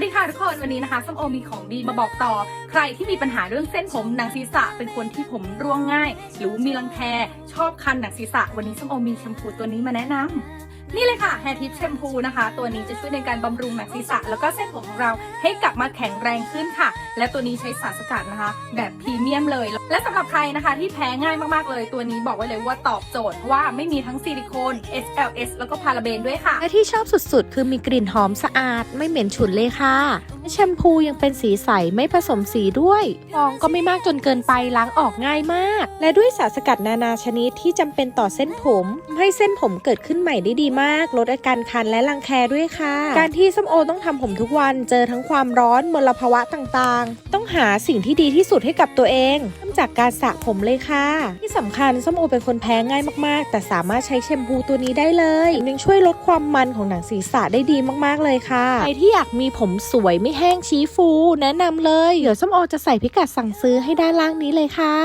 วัสดีค่ะทุกคนวันนี้นะคะส้มโอมีของดีมาบอกต่อ ใครที่มีปัญหาเรื่องเส้นผมหนังศีรษะเป็นคนที่ผมร่วงง่าย หรือมีรังแคชอบคันหนังศีรษะ วันนี้ส้มโอมีแชมพูตัวนี้มาแนะนำ นี่เลยค่ะ Hair Tip แชมพูนะคะ ตัวนี้จะช่วยในการบำรุงหนังศีรษะ แล้วก็เส้นผมของเราให้กลับมาแข็งแรงขึ้นค่ะ และตัวนี้ใช้สารสกัดนะคะ แบบพรีเมียมเลย และสำหรับใครนะคะที่แพ้ง่ายมากๆเลย ตัวนี้บอกไว้เลยว่าตอบโจทย์เพราะว่าไม่มีทั้งซิลิโคน SLS แล้วก็พาราเบนด้วยค่ะ และที่ชอบสุดๆ คือมีกลิ่นหอมสะอาด ไม่เหม็นฉุนเลยค่ะแชมพูยังเป็นสีใสไม่ผสมสีด้วยฟองก็ไม่มากจนเกินไปล้างออกง่ายมาก และด้วยสารสกัดนานาชนิดที่จำเป็นต่อเส้นผมให้เส้นผมเกิดขึ้นใหม่ได้ดีมากลดอาการคันและรังแคด้วยค่ะ การที่ส้มโอต้องทำผมทุกวันเจอทั้งความร้อนมลภาวะต่างๆ ต้องหาสิ่งที่ดีที่สุดให้กับตัวเองเริ่มจากการสระผมเลยค่ะ ที่สำคัญส้มโอเป็นคนแพ้ง่ายมากๆ แต่สามารถใช้แชมพูตัวนี้ได้เลยยังช่วยลดความมันของหนังศีรษะได้ดีมากๆเลยค่ะใครที่อยากมีผมสวยไม่แห้งชี้ฟู แนะนำเลย เดี๋ยวส้มโอจะใส่พิกัดสั่งซื้อให้ด้านล่างนี้เลยค่ะ